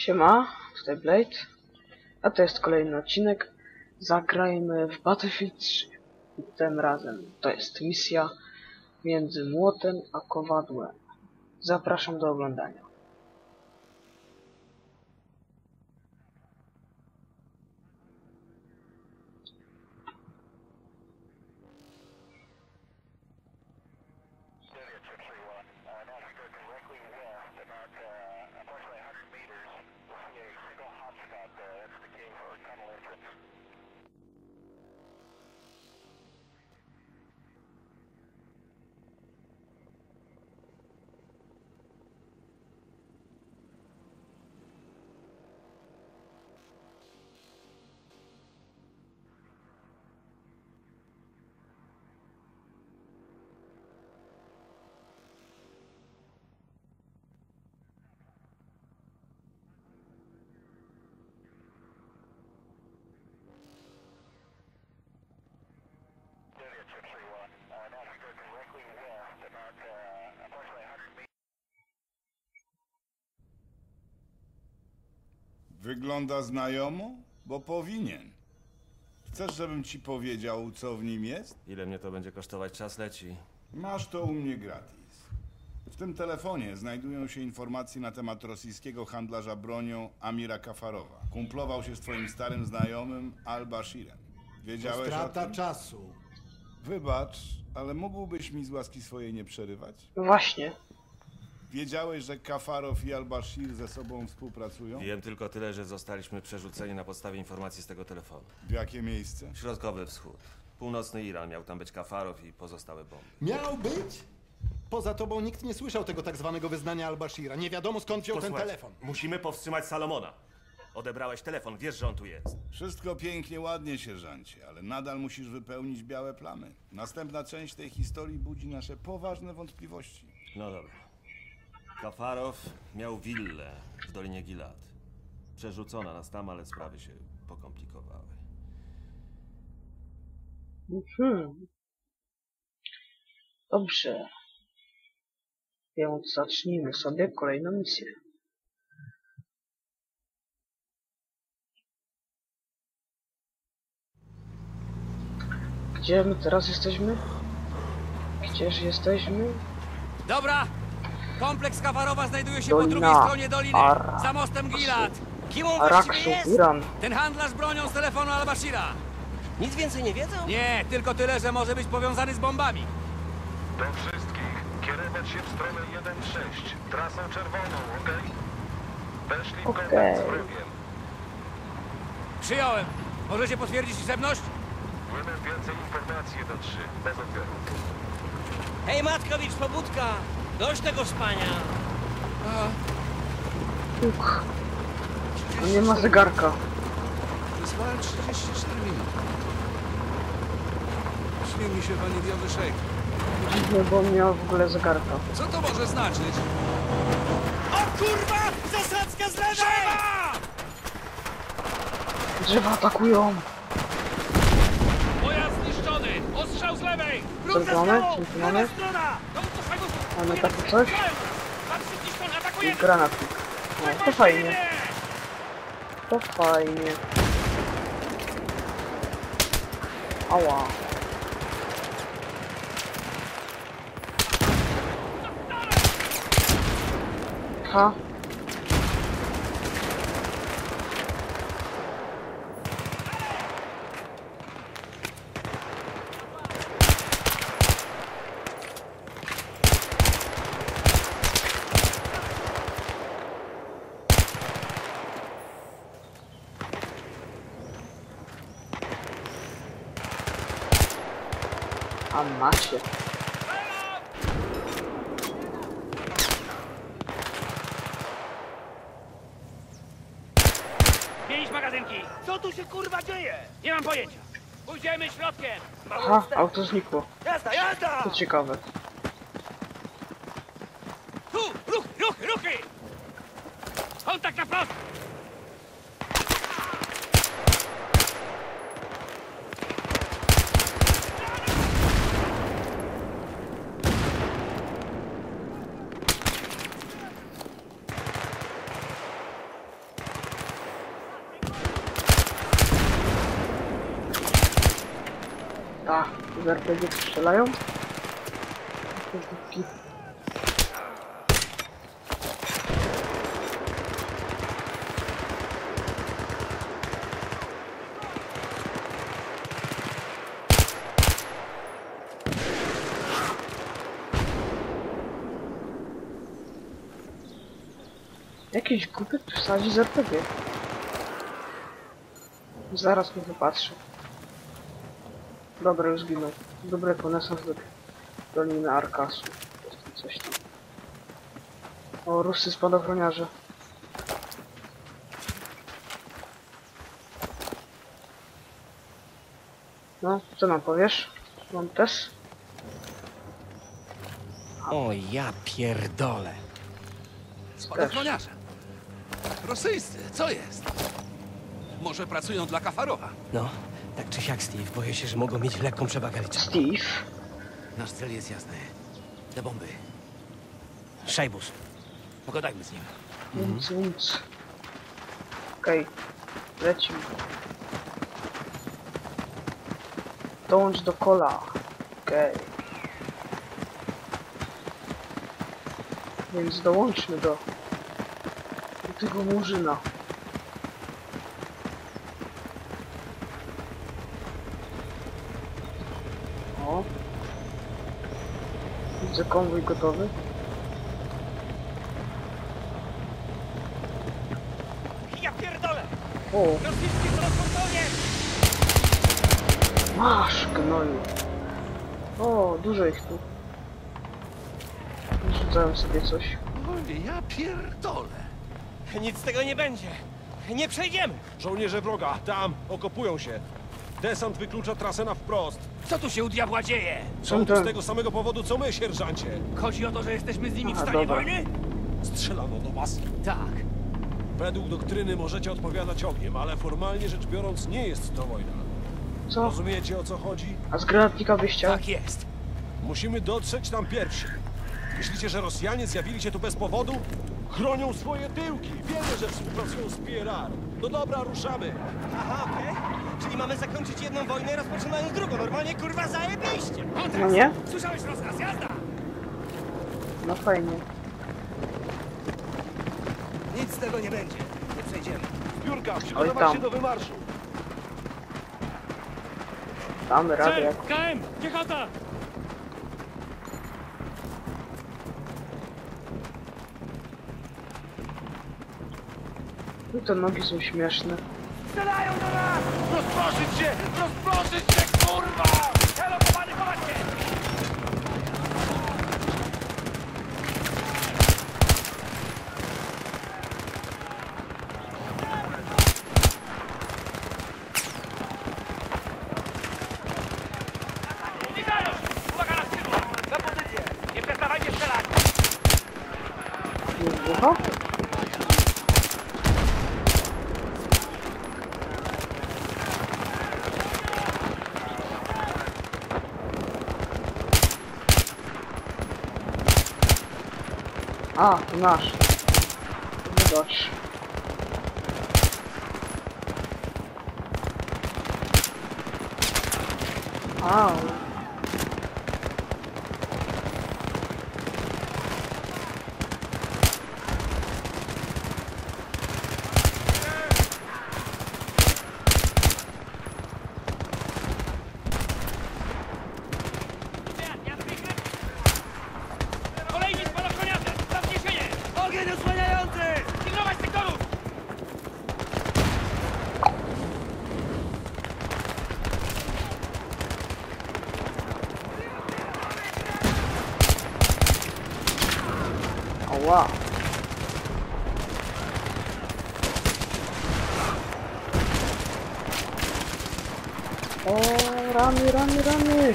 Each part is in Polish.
Siema, tutaj Blade. A to jest kolejny odcinek. Zagrajmy w Battlefield 3. I tym razem to jest misja między młotem a kowadłem. Zapraszam do oglądania. Wygląda znajomo? Bo powinien. Chcesz, żebym ci powiedział, co w nim jest? Ile mnie to będzie kosztować? Czas leci. Masz to u mnie gratis. W tym telefonie znajdują się informacje na temat rosyjskiego handlarza bronią Amira Kafarowa. Kumplował się z twoim starym znajomym Al-Bashirem. Wiedziałeś o Strata tym? czasu. Wybacz, ale mógłbyś mi z łaski swojej nie przerywać? Właśnie. Wiedziałeś, że Kafarow i Al-Bashir ze sobą współpracują? Wiem tylko tyle, że zostaliśmy przerzuceni na podstawie informacji z tego telefonu. W jakie miejsce? Środkowy wschód. Północny Iran miał tam być Kafarow i pozostałe bomby. Miał być? Poza tobą nikt nie słyszał tego tak zwanego wyznania Al-Bashira. Nie wiadomo skąd wziął ten Posłuchaj, telefon. Musimy powstrzymać Salomona. Odebrałeś telefon, wiesz, że on tu jest. Wszystko pięknie, ładnie, sierżancie, ale nadal musisz wypełnić białe plamy. Następna część tej historii budzi nasze poważne wątpliwości. No dobra. Kafarow miał willę w Dolinie Gilad. Przerzucona nas tam, ale sprawy się pokomplikowały. Mhm. Dobrze. Więc zacznijmy sobie kolejną misję. Gdzie my teraz jesteśmy? Gdzież jesteśmy? Dobra! Kompleks Kawarowa znajduje się po Dolina drugiej stronie doliny, Ar- za mostem Gilad. Kim on właściwie jest? Iran. Ten handlarz bronią z telefonu Al-Bashira. Nic więcej nie wiedzą? Nie, tylko tyle, że może być powiązany z bombami. Do wszystkich. Kierować się w stronę 1-6. Trasą czerwoną, ok? Weszli w Okej. kontakt z wrogiem. Przyjąłem. Możecie potwierdzić liczebność? Płynę więcej informacji 1-3. Bez odbioru. Hej, Matkowicz, pobudka! Dość tego spania! Uk. No nie ma zegarka. Wysłałem 34 minuty. Śni mi się waniliowy szejk. Dziwne, bo on miał w ogóle zegarka. Co to może znaczyć? O kurwa! Zasadzka z lewej! Drzewa atakują! Pojazd zniszczony! Ostrzał z Co tu mamy? Mamy takie coś? I granatnik. No, to fajnie. To fajnie. Ała. Ha. A macie. Pięć magazynki! Co tu się kurwa dzieje? Nie mam pojęcia. Pójdziemy środkiem! Aha, auto znikło. Jazda, jazda! To ciekawe. Tu! Ruch, ruch, ruchy! Kontakt na wprost! Ta, z RPG strzelają. Jakiś głupek tu sadzi z RPG. Zaraz mi wypatrzę. Dobra, już zginął. Dobry konesans do Doliny Arkasu. Coś tam. O, ruscy spadochroniarze. No, co nam powiesz? Mam też? O, ja pierdolę. Spadochroniarze. Rosyjscy, co jest? Może pracują dla Kafarowa? No, tak czy siak, Steve, boję się, że mogą mieć lekką przewagę liczebną. Steve. Nasz cel jest jasny. Te bomby. Szajbus. Pogadajmy z nim. Nic, nic. Okej, lecimy. Dołącz do kola. Okej. Więc dołączmy do, do tego murzyna. O. Widzę konwój gotowy. Ja pierdolę! O, Rosyjski transportowie! masz gnoju. O, dużo ich tu. Rzucają sobie coś. Oj, ja pierdolę. Nic z tego nie będzie. Nie przejdziemy. Żołnierze wroga, tam, okopują się. Desant wyklucza trasę na wprost. Co tu się u diabła dzieje? Są tu Tam, z tego samego powodu, co my, sierżancie. Chodzi o to, że jesteśmy z nimi w stanie dobra. wojny? Strzelano do was. Tak. Według doktryny możecie odpowiadać ogniem, ale formalnie rzecz biorąc nie jest to wojna. Co? Rozumiecie, o co chodzi? A z granatnika wyjścia? Tak jest. Musimy dotrzeć tam pierwsi. Myślicie, że Rosjanie zjawili się tu bez powodu? Chronią swoje tyłki. Wiemy, że współpracują z PRR. No dobra, ruszamy. Aha, okej. Czyli mamy zakończyć jedną wojnę, rozpoczynając drugą. Normalnie, kurwa, zajebiście. No nie? Słyszałeś rozkaz, jazda! No fajnie. Nic z tego nie będzie. Nie przejdziemy. Oj, przygotować tam. się do wymarszu. Damy radę jak... KM! Piechota! No te nogi są śmieszne. Strzelają do nas! Rozproszyć się! Rozproszyć się, kurwa! Elokowany, chowacie! Uwaga na skrzydła! Na pozycję! Nie przestawajcie strzelać! Wybucha? A, to nasz. Wybacz. Ogień osłaniający! Pilnować sektorów! Ała. O, rany, rany, rany.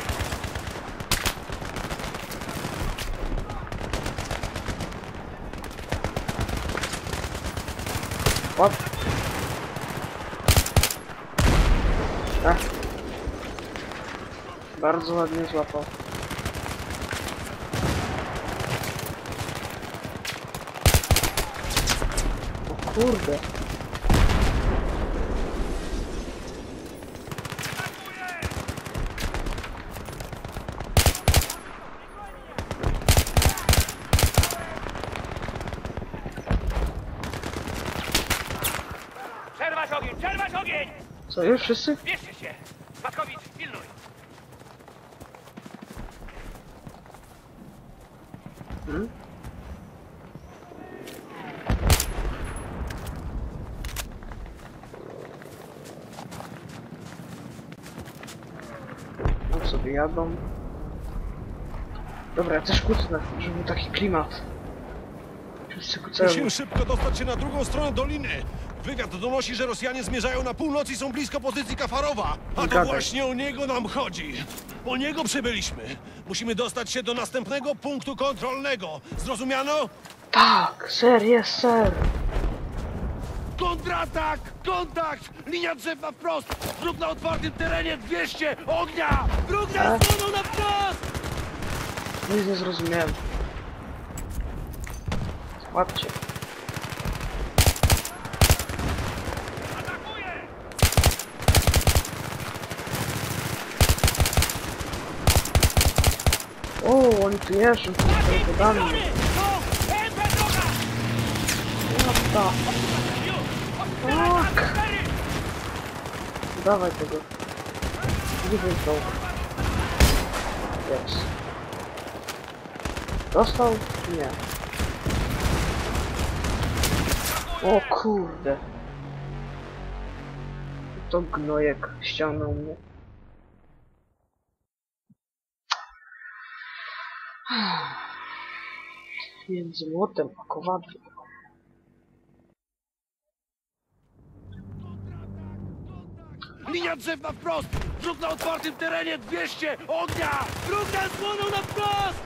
bardzo ładnie złapał. O kurde. Co, już wszyscy? Jadą. Dobra, ja też kucnę, żeby był taki klimat. Wszyscy kucają. Musimy szybko dostać się na drugą stronę doliny. Wywiad donosi, że Rosjanie zmierzają na północ i są blisko pozycji Kafarowa. A to Gadaj. właśnie o niego nam chodzi. Po niego przybyliśmy. Musimy dostać się do następnego punktu kontrolnego. Zrozumiano? Tak, ser, jest ser. Kontratak! Kontakt! Linia drzewa wprost! Wróg na otwartym terenie 200! Ognia! Wróg E? nas słonął na wprost! Nic nie zrozumiałem. Łapcie. O, oni tu jeżdżą, tu samochodami. What the fuck? Dawaj tego. Nie wiem co. Jest. Dostał? Nie. O kurde. To gnojek ściągnął mnie. Między młotem a kowadłem. Linia drzewa wprost! Wróg na otwartym terenie 200! Ognia! Wróg nas słonął na wprost!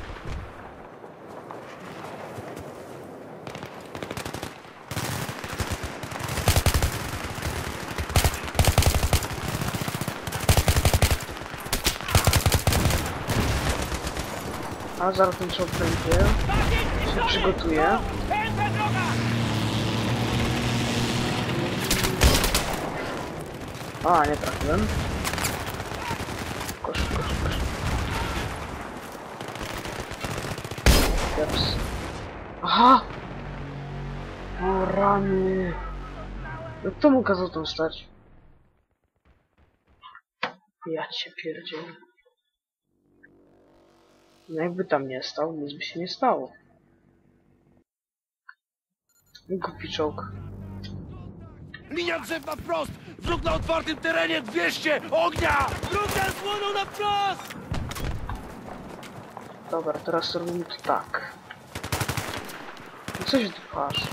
A zaraz ten czołg będzie. Się przygotuję. A, nie trafiłem. Kosz, kosz, kosz. Jeps. Aha! O rany! No kto mu kazał tam stać? Ja cię pierdzielę. No jakby tam nie stał, nic by się nie stało. Głupi czołg. Linia drzewa wprost! Wróg na otwartym terenie 200! Ognia! Wróg nas słonął na wprost! Dobra, teraz robimy to tak. No coś dbasz.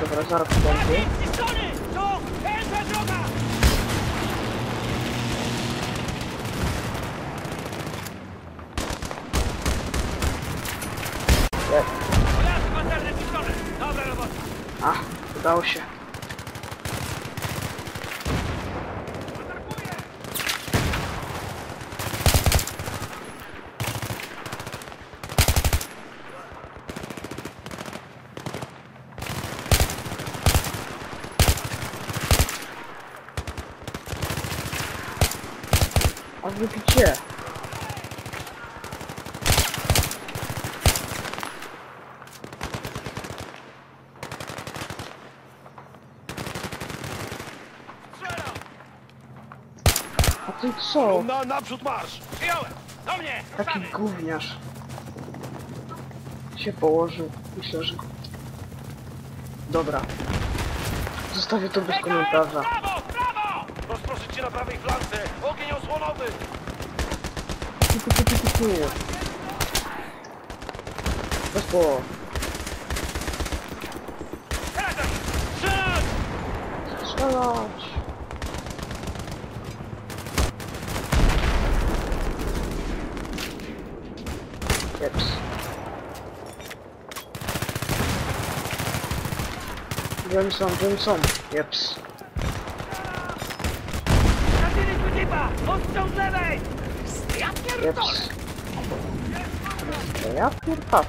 Dobra, zaraz będzie. Udało się. A wy gdzie? Strzelam! A co? Na, naprzód marsz! Przyjąłem! Do mnie! Taki gówniarz. Się położył. Myślę, że... Dobra. Zostawię to bez komentarza. Prawo! Prawo! Rozproszyć się na prawej flance! Ogień osłonowy! Tu, tu, tu, tu, tu, tu. Bez po. Strzelać! Wiem są, wiem są. Jeps. Zabili tu typa! Ostrzał z lewej! Ja pierdolę! Jeps. Ja pierdolę.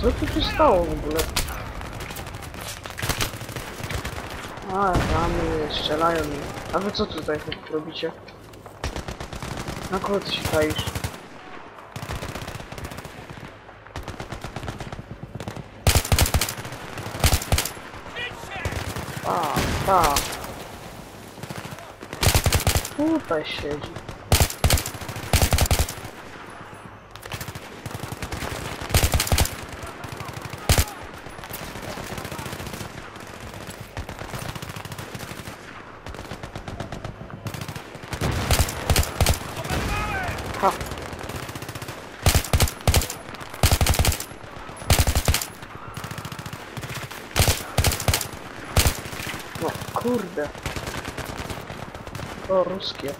Co tu się stało w ogóle? A, ramy strzelają mi. A wy co tutaj robicie? Na kogo ty się czaisz? A, ta. Tutaj siedzi. Ha. No kurde. To ruskie.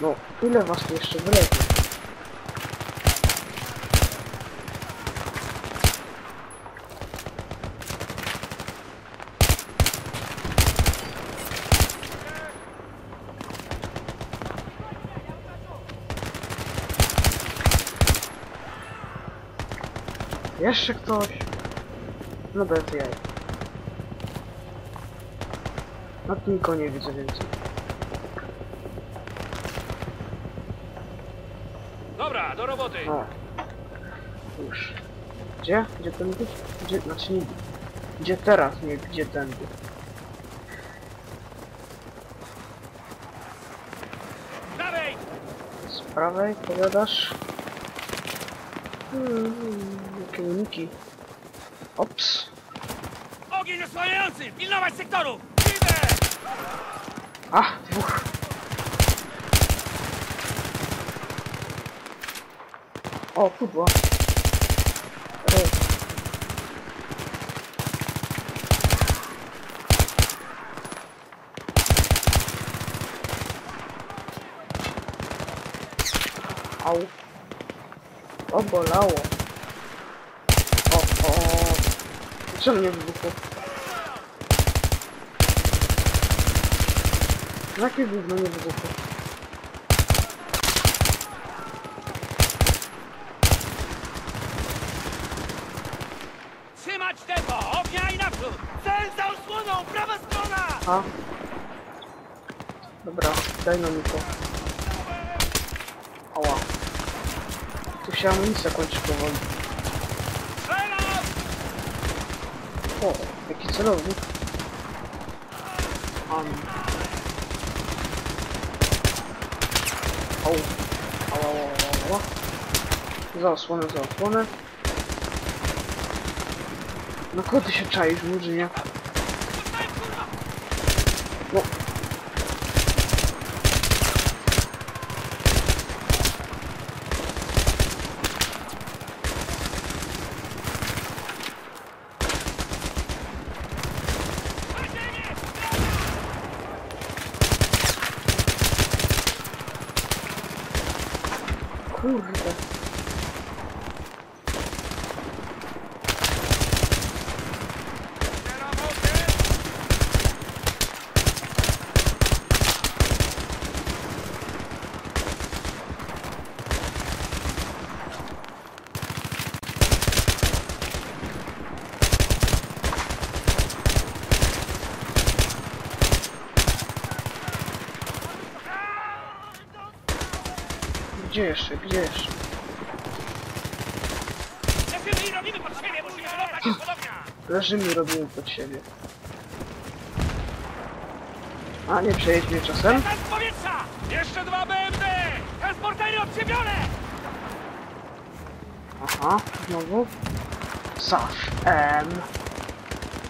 No, ile was tu jeszcze Jeszcze ktoś? No bez jaj. No tu nikogo nie widzę więcej. Dobra, do roboty. O. Już. Gdzie? Gdzie ten być? Gdzie? Znaczy nie. Gdzie teraz? Nie, gdzie tędy? Dalej! Z prawej, powiadasz? Jakie uniki. Ops. Ogień osłaniający! Pilnować sektoru! Idę! Ach, dwóch. O, pudła. Ej. Au. O, bolało. O, o. Czemu nie wybuchło? Jakie gówno nie wybuchło? Trzymać tempo! Ognia i naprzód! Cel za osłoną! Prawa strona! A. Dobra, daj nam to. Ała. Tu się amunicja kończy powoli. O, jaki celownik. Um. Au. Ała, ała, ała, ała. Za osłonę, za osłonę. No kogo ty się czaisz, murzynie? No. Kurde. Gdzie jeszcze? Gdzie jeszcze? Leżymy robimy pod siebie! A nie przejedź mnie czasem? Powietrza! Jeszcze dwa BMD! Transportery odkrzywione! Aha, znowu. SAF M.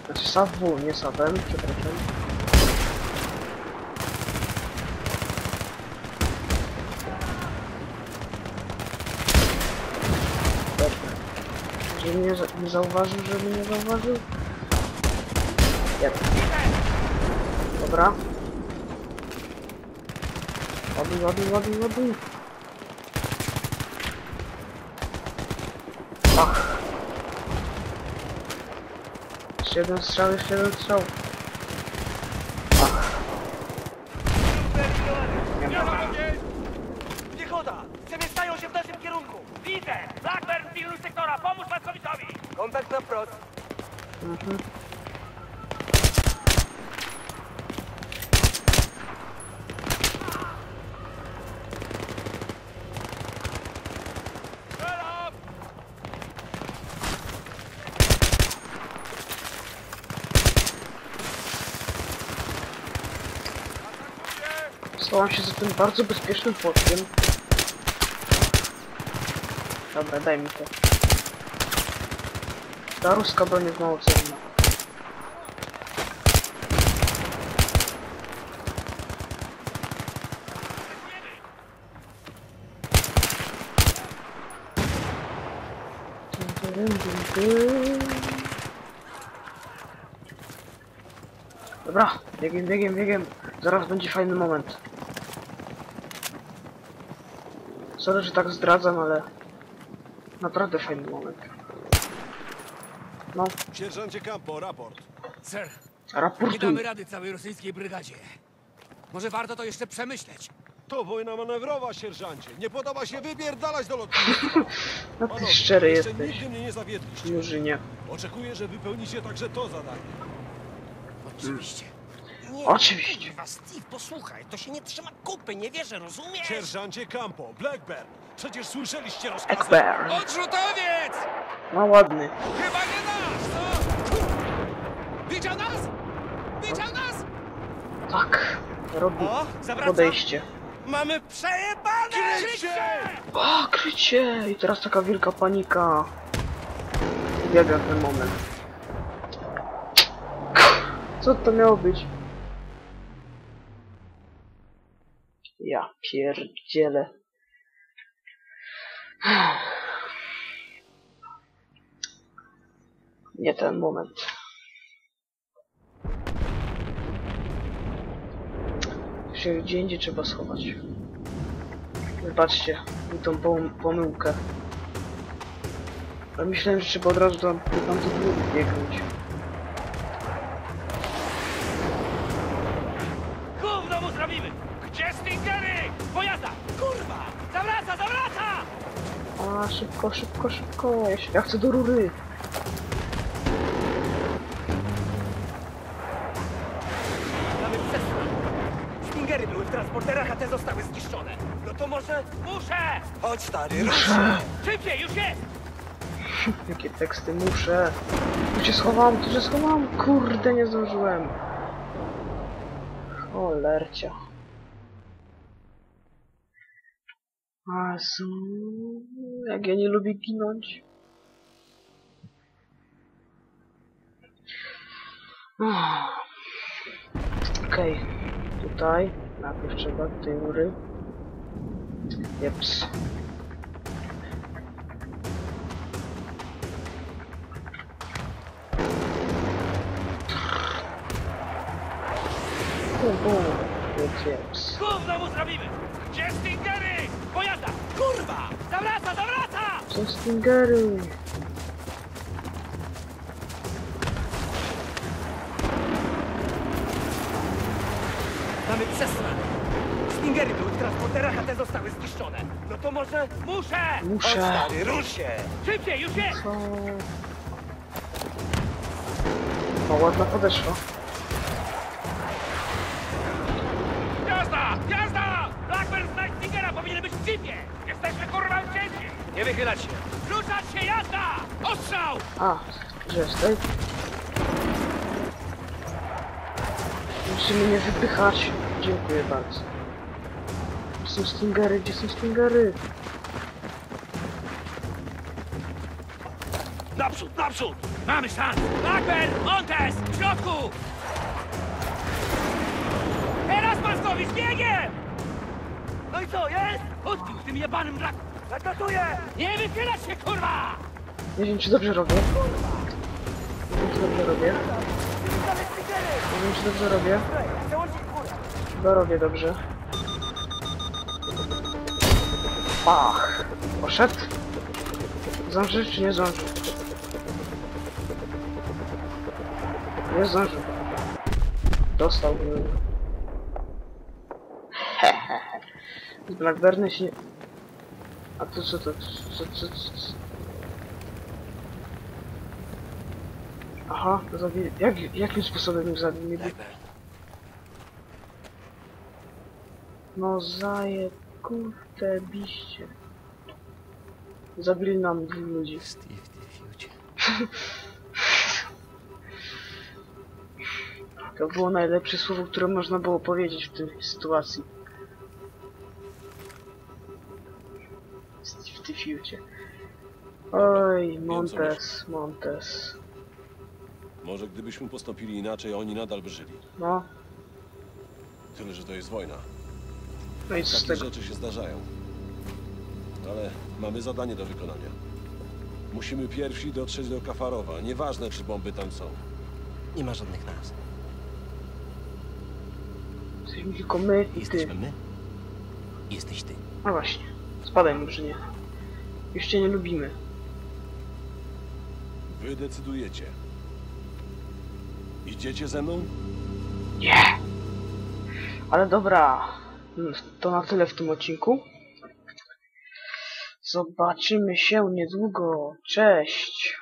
Znaczy SAF W, nie SAF M, przepraszam. Dobra. Żeby nie, za- nie zauważył, żeby nie zauważył. Jep. Dobra. Ładuj, ładuj, ładuj, ładuj. Ach. Jeszcze jeden strzał, jeszcze jeden strzał. Schowam się za tym bardzo bezpiecznym płotkiem. Dobra, daj mi to. Ta ruska broń jest mało cenna. Dobra, biegiem, biegiem, biegiem. Zaraz będzie fajny moment. Sorry, że tak zdradzam, ale... Naprawdę fajny moment. No, Sierżancie Campo, raport. Sir, nie raportuj. damy rady całej rosyjskiej brygadzie. Może warto to jeszcze przemyśleć. To wojna manewrowa, sierżancie. Nie podoba się wypierdalać do lotniska. No ty Panowie, szczery jeszcze jesteś, nigdy mnie nie zawiedliście. Murzynie. Oczekuję, że wypełnicie także to zadanie. Oczywiście. Nie, Oczywiście. Kurwa, Steve, posłuchaj, to się nie trzyma kupy, nie wierzę, rozumiesz? Sierżancie Campo, Blackburn. Przecież słyszeliście rozkazy. Ekber. Odrzutowiec! No ładny. Chyba nie nasz, co? Widział nas? Widział nas? Tak. Robi O, zawraca. podejście. Mamy przejebane! O, krycie! I teraz taka wielka panika. Uwielbiam ten moment. Co to miało być? Ja pierdzielę. Nie ten moment. Się gdzie indziej trzeba schować. Wybaczcie mi tą pom pomyłkę. Ale myślałem, że trzeba od razu tam, tam do góry biegnąć. Szybko, szybko, szybko. Ja, chcę do rury. Mamy przestrzeń. Stingery były w transporterach, a te zostały zniszczone. No to może... Muszę! Chodź, stary, rusz! Szybciej, już jest! Jakie teksty muszę. Tu się schowałam, tu się schowałam. Kurde, nie zdążyłem. Asu, jak ja nie lubię ginąć. Okej, tutaj. Najpierw trzeba do tej góry. Jeps. Bum, bum. Jeps. Zrobimy! Gdzie Stingery? Pojazda! Zawraca, zawraca! Są stingery. Mamy przestrzeń. Stingery były w transporterach, a te zostały zniszczone. No to może... Muszę! Muszę. Stary, rusz się! Szybciej, już jest! Co? O, ładna podeszła. Nie wychylać się! Ruszać się, jazda! Ostrzał! A, że jesteś? Musimy nie wypychać. Dziękuję bardzo. Gdzie są stingery? Gdzie są stingery? Naprzód, naprzód! Mamy szans! Blackburn! Montes! W środku! Teraz Maskowicz, biegiem! No i co, jest? Odbił tym jebanym drak... Zakatuję! Nie wychylać się, kurwa! Nie wiem, czy dobrze robię. Nie wiem, czy dobrze robię. Nie wiem, czy dobrze robię. Chyba robię dobrze. Pach! Poszedł? Zdąży czy nie zdążył? Nie zdążył. Dostał. Blackburny się. A to co to? Co, co, co, Aha, no zabili. Jak, jakim sposobem ich zabili? No zaje, kurde biście. Zabili nam dwóch ludzi. Steve the future. to było najlepsze słowo, które można było powiedzieć w tej sytuacji. Steve Diffucie. Oj, Montes, Montes. Może gdybyśmy postąpili inaczej, oni nadal by żyli. No, Tyle, że to jest wojna. no i Takie tego? rzeczy się zdarzają. Ale mamy zadanie do wykonania. Musimy pierwsi dotrzeć do Kafarowa. Nieważne, czy bomby tam są. Nie ma żadnych nas. Jesteśmy tylko my i ty. Jesteśmy my. Jesteś ty. No właśnie, spadaj Murzynie. Już cię nie lubimy. Wy decydujecie. Idziecie ze mną? Ale dobra, to na tyle w tym odcinku. Zobaczymy się niedługo. Cześć!